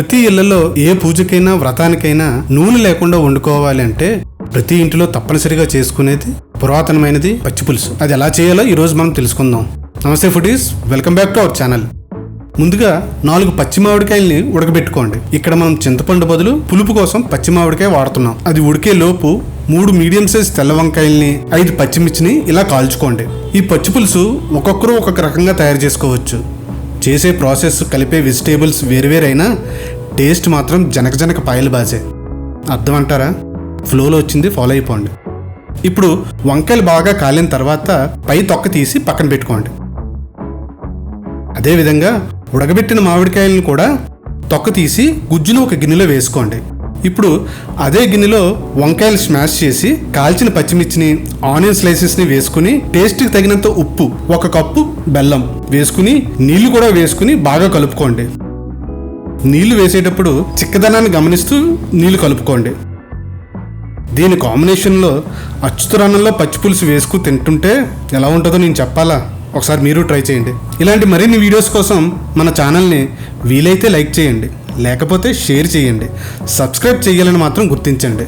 ప్రతి ఇళ్ళలో ఏ పూజకైనా వ్రతానికైనా నూనె లేకుండా వండుకోవాలి అంటే ప్రతి ఇంటిలో తప్పనిసరిగా చేసుకునేది పురాతనమైనది పచ్చి పులుసు. అది ఎలా చేయాలో ఈరోజు మనం తెలుసుకుందాం. నమస్తే foodies welcome back to our channel. ముందుగా నాలుగు పచ్చి మామిడికాయల్ని ఉడకబెట్టుకోండి. ఇక్కడ మనం చింతపండు బదులు పులుపు కోసం పచ్చి మామిడికాయ వాడుతున్నాం. అది ఉడికే లోపు మూడు మీడియం సైజ్ తెల్ల వంకాయల్ని ఐదు పచ్చిమిర్చిని ఇలా కాల్చుకోండి. ఈ పచ్చి పులుసు ఒక్కొక్కరు ఒక్కొక్క రకంగా తయారు చేసుకోవచ్చు. చేసే ప్రాసెస్ కలిపే వెజిటేబుల్స్ వేరువేరైనా టేస్ట్ మాత్రం జనక జనక పాయలు బాజే. అర్థం అంటారా ఫ్లోలో వచ్చింది ఫాలో అయిపోండి. ఇప్పుడు వంకాయలు బాగా కాలిన తర్వాత పై తొక్క తీసి పక్కన పెట్టుకోండి. అదేవిధంగా ఉడకబెట్టిన మామిడికాయలను కూడా తొక్క తీసి గుజ్జును ఒక గిన్నెలో వేసుకోండి. ఇప్పుడు అదే గిన్నెలో వంకాయలు స్మాష్ చేసి కాల్చిన పచ్చిమిర్చిని ఆనియన్ స్లైసెస్ని వేసుకుని టేస్ట్కి తగినంత ఉప్పు ఒక కప్పు బెల్లం వేసుకుని నీళ్ళు కూడా వేసుకుని బాగా కలుపుకోండి. నీళ్ళు వేసేటప్పుడు చిక్కదనాన్ని గమనిస్తూ నీళ్ళు కలుపుకోండి. దీని కాంబినేషన్లో అచ్చుతురాన్నంలో పచ్చిపులుసు వేసుకుని వేసుకు తింటుంటే ఎలా ఉంటుందో నేను చెప్పాలా? ఒకసారి మీరు ట్రై చేయండి. ఇలాంటి మరిన్ని వీడియోస్ కోసం మన ఛానల్ని వీలైతే లైక్ చేయండి. లేకపోతే షేర్ చేయండి. సబ్స్క్రైబ్ చేయాలని మాత్రం గుర్తించండి.